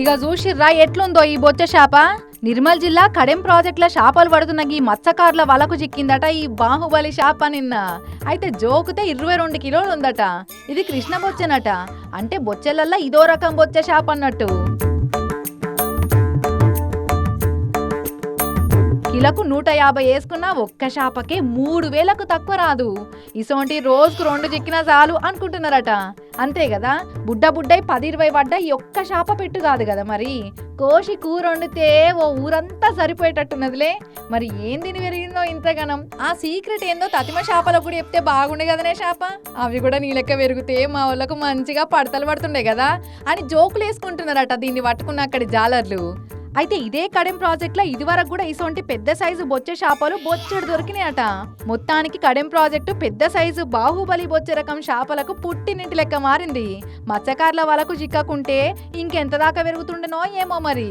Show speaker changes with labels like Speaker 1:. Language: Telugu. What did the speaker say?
Speaker 1: ఇక చూసిర్రా ఎట్లుందో ఈ బొచ్చ శాప నిర్మల్ జిల్లా కడెం ప్రాజెక్టుల షాపలు పడుతున్న ఈ మత్స్యకారుల వలకు చిక్కిందట ఈ బాహుబలి షాప నిన్న. అయితే జోకుతే ఇరవై రెండు కిలోలు ఉందట. ఇది కృష్ణ బొచ్చెనట. అంటే బొచ్చెలల్లా ఇదో రకం బొచ్చ షాప్ అన్నట్టు. కిలకు నూట యాభై వేసుకున్నా ఒక్క షాపకే మూడు వేలకు తక్కువ రాదు. ఇసోంటి రోజుకు రెండు చిక్కినా చాలు అనుకుంటున్నారట. అంతే కదా? బుడ్డ బుడ్డై పది ఇరవై పడ్డ ఈ ఒక్క శాప పెట్టు కాదు కదా మరి? కోసి కూర వండితే ఓ ఊరంతా సరిపోయేటట్టున్నదిలే. మరి ఏం తిని పెరిగిందో ఇంతగనం ఆ సీక్రెట్ ఏందో తతిమ చేపలకు కూడా చెప్తే బాగుండే కదనే చేప అవి కూడా నీ లెక్క పెరిగితే మా వాళ్ళకు మంచిగా పడతలు పడుతుండే కదా? అని జోకులు వేసుకుంటున్నారట దీన్ని పట్టుకున్న అక్కడి జాలర్లు. అయితే ఇదే కడెం ప్రాజెక్ట్లో ఇదివరకు కూడా ఇసొంటి పెద్ద సైజు బొచ్చ చేపలు బొచ్చెడు దొరికినాయట. మొత్తానికి కడెం ప్రాజెక్టు పెద్ద సైజు బాహుబలి బొచ్చే రకం చేపలకు పుట్టినింటి లెక్క మారింది. మత్స్యకారుల వాళ్ళకు చిక్కకుంటే ఇంకెంత దాకా పెరుగుతుండనో ఏమో మరి.